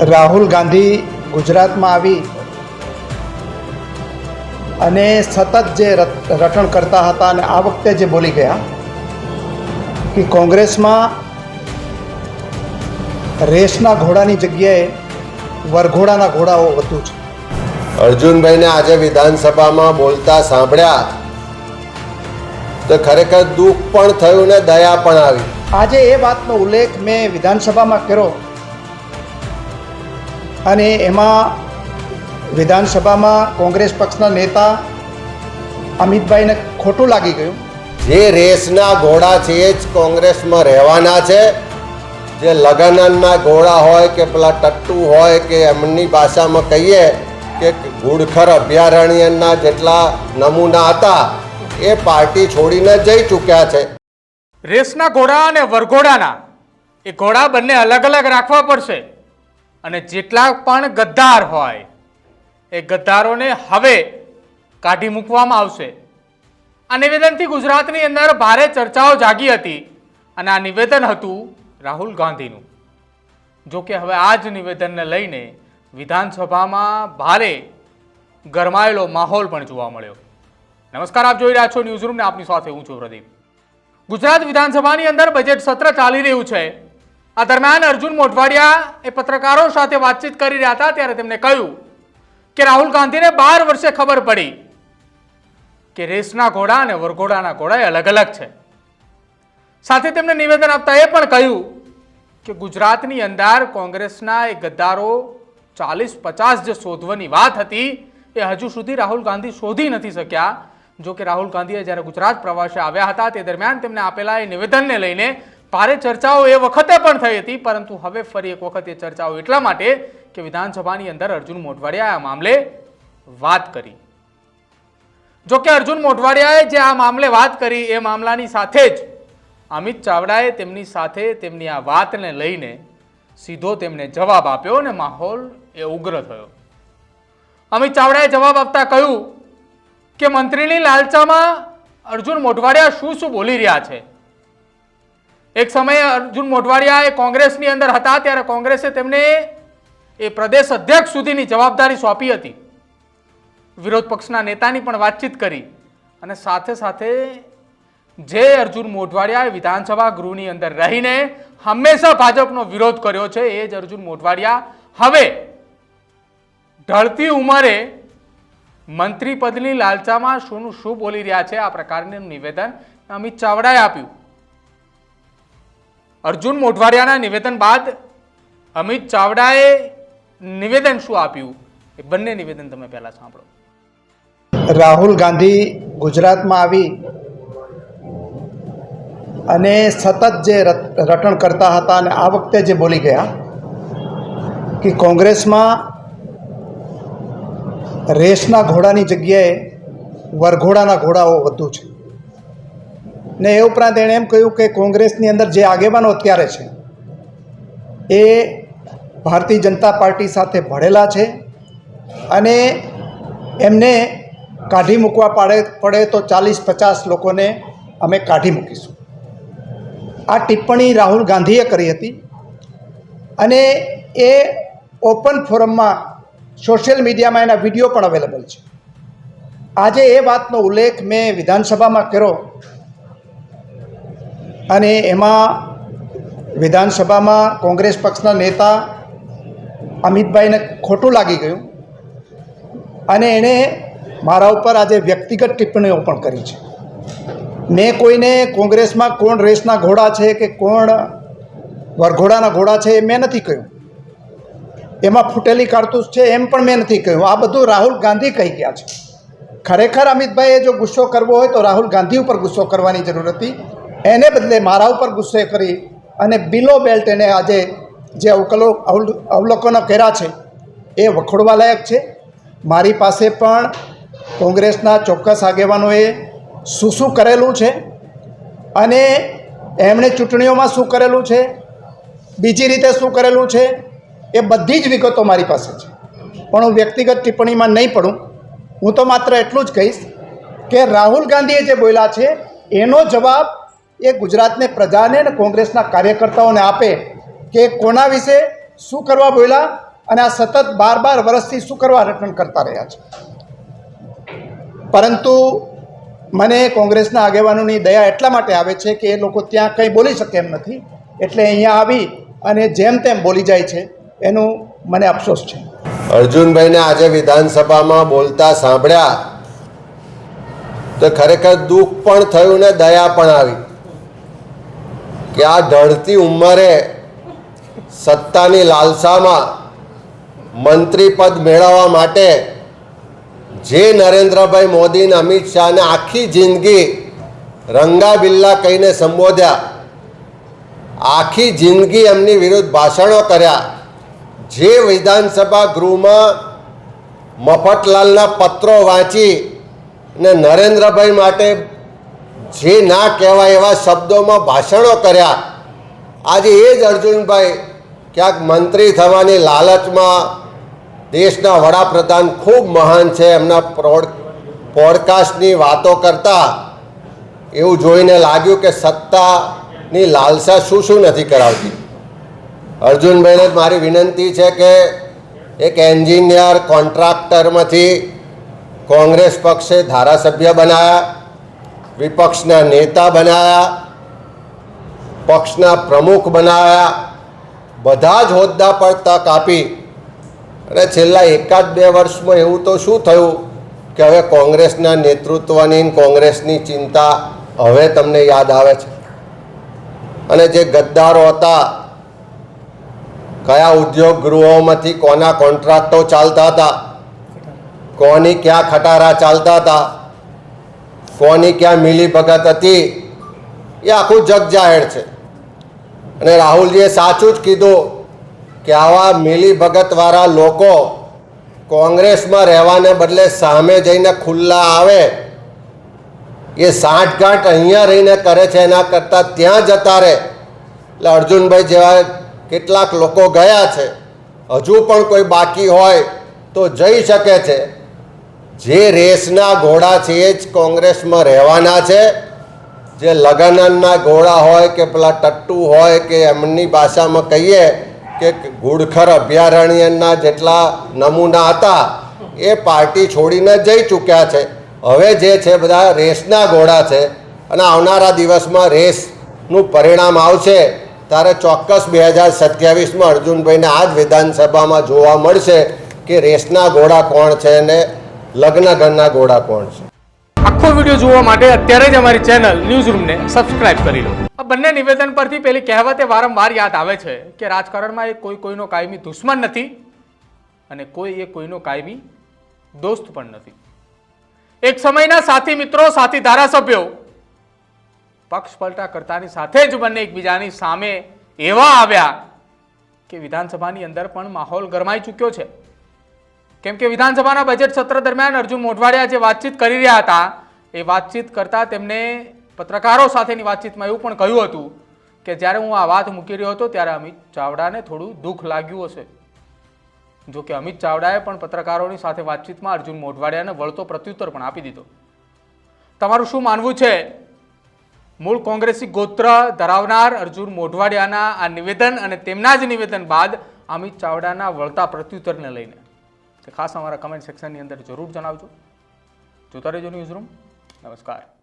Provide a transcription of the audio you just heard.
રાહુલ ગાંધી ગુજરાતમાં આવી અને સતત જે રટ- રટણ કરતા હતા અને આ વખતે જે બોલી ગયા કે કોંગ્રેસમાં રેસના ઘોડાની જગ્યાએ વરઘોડાના ઘોડાઓ વધુ છે. અર્જુનભાઈને આજે વિધાનસભામાં બોલતા સાંભળ્યા તો ખરેખર દુઃખ પણ થયું ને દયા પણ આવી. આજે એ વાતનો ઉલ્લેખ મેં વિધાનસભામાં કર્યો. અને એમાં વિધાનસભામાં કોંગ્રેસ પક્ષના નેતા અમિતભાઈને ખોટું લાગી ગયું. જે રેસના ઘોડા છે એ જ કોંગ્રેસમાં રહેવાના છે. જે લગનના ઘોડા હોય કે પેલા ટટ્ટુ હોય કે એમની ભાષામાં કહીએ કે ઘુડખર અભયારણ્યના જેટલા નમૂના હતા એ પાર્ટી છોડીને જઈ ચૂક્યા છે. રેસના ઘોડા અને વરઘોડાના એ ઘોડા બંને અલગ અલગ રાખવા પડશે. અને જેટલા પણ ગદ્દાર હોય, એ ગદ્દારોને હવે કાઢી મૂકવામાં આવશે. આ નિવેદનથી ગુજરાતની અંદર ભારે ચર્ચાઓ જાગી હતી અને આ નિવેદન હતું રાહુલ ગાંધીનું. જો કે હવે આ જ નિવેદનને લઈને વિધાનસભામાં ભારે ગરમાયેલો માહોલ પણ જોવા મળ્યો. નમસ્કાર, આપ જોઈ રહ્યા છો ન્યૂઝ રૂમ આપની સાથે હું છું પ્રદીપ. ગુજરાત વિધાનસભાની અંદર બજેટ સત્ર ચાલી રહ્યું છે. આ દરમિયાન અર્જુન મોઢવાડિયા એ પત્રકારો સાથે વાતચીત કરી રહ્યા હતા ત્યારે તેમણે કહ્યું કે રાહુલ ગાંધીને બાર વર્ષે ખબર પડી કે રેસના ઘોડા અને વરઘોડાના ઘોડા એ અલગ અલગ છે. સાથે તેમને નિવેદન આપતા એ પણ કહ્યું કે ગુજરાતની અંદર કોંગ્રેસના એ ગદ્દારો ચાલીસ પચાસ જે શોધવાની વાત હતી એ હજુ સુધી રાહુલ ગાંધી શોધી નથી શક્યા. જો કે રાહુલ ગાંધીએ જ્યારે ગુજરાત પ્રવાસે આવ્યા હતા તે દરમિયાન તેમને આપેલા એ નિવેદનને લઈને ભારે ચર્ચાઓ એ વખતે પણ થઈ હતી, પરંતુ હવે ફરી એક વખત એ ચર્ચાઓ એટલા માટે કે વિધાનસભાની અંદર અર્જુન મોઢવાડિયાએ આ મામલે વાત કરી. જો કે અર્જુન મોઢવાડિયાએ જે આ મામલે વાત કરી, એ મામલાની સાથે જ અમિત ચાવડાએ તેમની સાથે તેમની આ વાતને લઈને સીધો તેમને જવાબ આપ્યો અને માહોલ એ ઉગ્ર થયો. અમિત ચાવડાએ જવાબ આપતા કહ્યું કે મંત્રીની લાલચામાં અર્જુન મોઢવાડિયા શું શું બોલી રહ્યા છે? એક સમયે અર્જુન મોઢવાડિયા એ કોંગ્રેસની અંદર હતા, ત્યારે કોંગ્રેસે તેમને એ પ્રદેશ અધ્યક્ષ સુધીની જવાબદારી સોંપી હતી. વિરોધ પક્ષના નેતાની પણ વાતચીત કરી અને સાથે સાથે જે અર્જુન મોઢવાડિયાએ વિધાનસભા ગૃહની અંદર રહીને હંમેશા ભાજપનો વિરોધ કર્યો છે, એ જ અર્જુન મોઢવાડિયા હવે ઢળતી ઉંમરે મંત્રી પદની લાલચામાં શું શું બોલી રહ્યા છે, આ પ્રકારનું નિવેદન અમિત ચાવડાએ આપ્યું. અર્જુન મોઢવાડિયાના નિવેદન બાદ અમિત ચાવડાએ નિવેદન શું આપ્યું? એ બંને નિવેદન તમે પહેલાં સાંભળો. રાહુલ ગાંધી ગુજરાતમાં આવી અને સતત જે રટ- રટણ કરતા હતા અને આ વખતે જે બોલી ગયા કે કોંગ્રેસમાં રેસના ઘોડાની જગ્યાએ વરઘોડાના ઘોડાઓ વધુ છે. ને એ ઉપરાંત એણે એમ કહ્યું કે કોંગ્રેસની અંદર જે આગેવાનો અત્યારે છે, એ ભારતીય જનતા પાર્ટી સાથે ભળેલા છે અને એમને કાઢી મૂકવા પાડે, પડે તો ચાલીસ પચાસ લોકોને અમે કાઢી મૂકીશું. આ ટિપ્પણી રાહુલ ગાંધીએ કરી હતી અને એ ઓપન ફોરમમાં સોશિયલ મીડિયામાં એના વીડિયો પણ અવેલેબલ છે. આજે એ વાતનો ઉલ્લેખ મેં વિધાનસભામાં કર્યો અને એમાં વિધાનસભામાં કોંગ્રેસ પક્ષના નેતા અમિતભાઈને ખોટું લાગી ગયું. અને એણે મારા ઉપર આજે વ્યક્તિગત ટિપ્પણીઓ પણ કરી છે. મેં કોઈને કોંગ્રેસમાં કોણ રેસના ઘોડા છે કે કોણ વરઘોડાના ઘોડા છે એ મેં નથી કહ્યું. એમાં ફૂટેલી કારતૂસ છે એમ પણ મેં નથી કહ્યું. આ બધું રાહુલ ગાંધી કહી ગયા છે. ખરેખર અમિતભાઈએ જો ગુસ્સો કરવો હોય તો રાહુલ ગાંધી ઉપર ગુસ્સો કરવાની જરૂર હતી. એને બદલે મારા ઉપર ગુસ્સે કરી અને બિલો બેલ્ટ એને આજે જે અવકલો અવલ- અવલોકનો કર્યા છે, એ વખોડવા લાયક છે. મારી પાસે પણ કોંગ્રેસના ચોક્કસ આગેવાનોએ શું શું કરેલું છે અને એમણે ચૂંટણીઓમાં શું કરેલું છે, બીજી રીતે શું કરેલું છે, એ બધી જ વિગતો મારી પાસે છે. પણ હું વ્યક્તિગત ટિપ્પણીમાં નહીં પડું. હું તો માત્ર એટલું જ કહીશ કે રાહુલ ગાંધીએ જે બોલ્યા છે, એનો જવાબ એ ગુજરાતને પ્રજાને અને કોંગ્રેસના કાર્યકર્તાઓને આપે કે કોના વિશે શું કરવા બોલ્યા અને આ સતત બાર બાર વર્ષથી શું કરવા રટણ કરતા રહ્યા છે. પરંતુ મને કોંગ્રેસના આગેવાનોની દયા એટલા માટે આવે છે કે એ લોકો ત્યાં કંઈ બોલી શકે એમ નથી. એટલે અહીંયા આવી અને જેમ તેમ બોલી જાય છે એનું મને અફસોસ છે. અર્જુનભાઈને આજે વિધાનસભામાં બોલતા સાંભળ્યા તો ખરેખર દુઃખ પણ થયું ને દયા પણ આવી. કે આ ઢળતી ઉંમરે સત્તાની લાલસામાં મંત્રી પદ મેળવવા માટે જે નરેન્દ્રભાઈ મોદીને અમિત શાહને આખી જિંદગી રંગા બિલ્લા કહીને સંબોધ્યા, આખી જિંદગી એમની વિરુદ્ધ ભાષણો કર્યા, જે વિધાનસભા ગૃહમાં મફતલાલના પત્રો વાંચી ને નરેન્દ્રભાઈ માટે જે ના કહેવાય એવા શબ્દોમાં ભાષણો કર્યા. આજે એ જ અર્જુનભાઈ ક્યાંક મંત્રી થવાની લાલચમાં દેશના વડાપ્રધાન ખૂબ મહાન છે, એમના પ્રોડ પોડકાસ્ટની વાતો કરતા એવું જોઈને લાગ્યું કે સત્તાની લાલસા શું શું નથી કરાવતી. અર્જુનભાઈને મારી વિનંતી છે કે એક એન્જિનિયર, કોન્ટ્રાક્ટરમાંથી કોંગ્રેસ પક્ષે ધારાસભ્ય બનાયા. વિપક્ષના નેતા બનાવ્યા પક્ષના પ્રમુખ બનાવ્યા બધા જ હોદ્દા પર તક આપી. અને છેલ્લા એકાદ બે વર્ષમાં એવું તો શું થયું કે હવે કોંગ્રેસના નેતૃત્વની કોંગ્રેસની ચિંતા હવે તમને યાદ આવે છે? અને જે ગદ્દારો હતા, કયા ઉદ્યોગ ગૃહોમાંથી કોના કોન્ટ્રાક્ટો ચાલતા હતા? કોની ક્યાં ખટારા ચાલતા હતા? કોની ક્યાં મિલી ભગત હતી, એ આખું જગ જાહેર છે. અને રાહુલજીએ સાચું જ કીધું કે આવા મિલીભગતવાળા લોકો કોંગ્રેસમાં રહેવાને બદલે સામે જઈને ખુલ્લા આવે, એ સાંઠગાંઠ અહીંયા રહીને કરે છે, એના કરતાં ત્યાં જતા રહે. એટલે અર્જુનભાઈ જેવા કેટલાક લોકો ગયા છે. હજુ પણ કોઈ બાકી હોય તો જઈ શકે છે. જે રેસના ઘોડા છે એ જ કોંગ્રેસમાં રહેવાના છે, જે લગનના ઘોડા હોય કે પેલા ટટ્ટુ હોય કે એમની ભાષામાં કહીએ કે ઘુડખર અભયારણ્યના જેટલા નમૂના હતા, એ પાર્ટી છોડીને જઈ ચૂક્યા છે. હવે જે છે બધા રેસના ઘોડા છે અને આવનારા દિવસમાં રેસનું પરિણામ આવશે, ત્યારે ચોક્કસ બે હજાર સત્યાવીસમાં અર્જુનભાઈને આ જ વિધાનસભામાં જોવા મળશે કે રેસના ઘોડા કોણ છે અને લગ્ન ઘરના ઘોડા કોણ છે? આખો વીડિયો જોવા માટે અત્યારે જ અમારી ચેનલ ન્યૂઝ રૂમને સબસ્ક્રાઇબ કરી લો. આ બંને નિવેદન પરથી પેલી કહેવતે વારંવાર યાદ આવે છે કે રાજકારણમાં એ કોઈ કોઈનો કાયમી દુશ્મન નથી અને કોઈ એ કોઈનો કાયમી દોસ્ત પણ નથી. એક સમયના સાથી મિત્રો, સાથી ધારાસભ્યો પક્ષ પલટા કરતાની સાથે જ બંને એકબીજાની સામે એવા આવ્યા કે વિધાનસભાની અંદર પણ માહોલ ગરમાઈ ચૂક્યો છે. કેમ કે વિધાનસભાના બજેટ સત્ર દરમિયાન અર્જુન મોઢવાડિયા જે વાતચીત કરી રહ્યા હતા, એ વાતચીત કરતા તેમને પત્રકારો સાથેની વાતચીતમાં એવું પણ કહ્યું હતું કે જ્યારે હું આ વાત મૂકી રહ્યો હતો ત્યારે અમિત ચાવડાને થોડું દુઃખ લાગ્યું હશે. જો કે અમિત ચાવડાએ પણ પત્રકારોની સાથે વાતચીતમાં અર્જુન મોઢવાડિયાને વળતો પ્રત્યુત્તર પણ આપી દીધો. તમારું શું માનવું છે? મૂળ કોંગ્રેસી ગોત્ર ધરાવનાર અર્જુન મોઢવાડિયાના આ નિવેદન અને તેમના જ નિવેદન બાદ અમિત ચાવડાના વળતા પ્રત્યુત્તરને લઈને. તે ખાસ અમારા કમેન્ટ સેક્શનની અંદર જરૂર જણાવજો. જોતા રહેજો ન્યૂઝ રૂમ નમસ્કાર.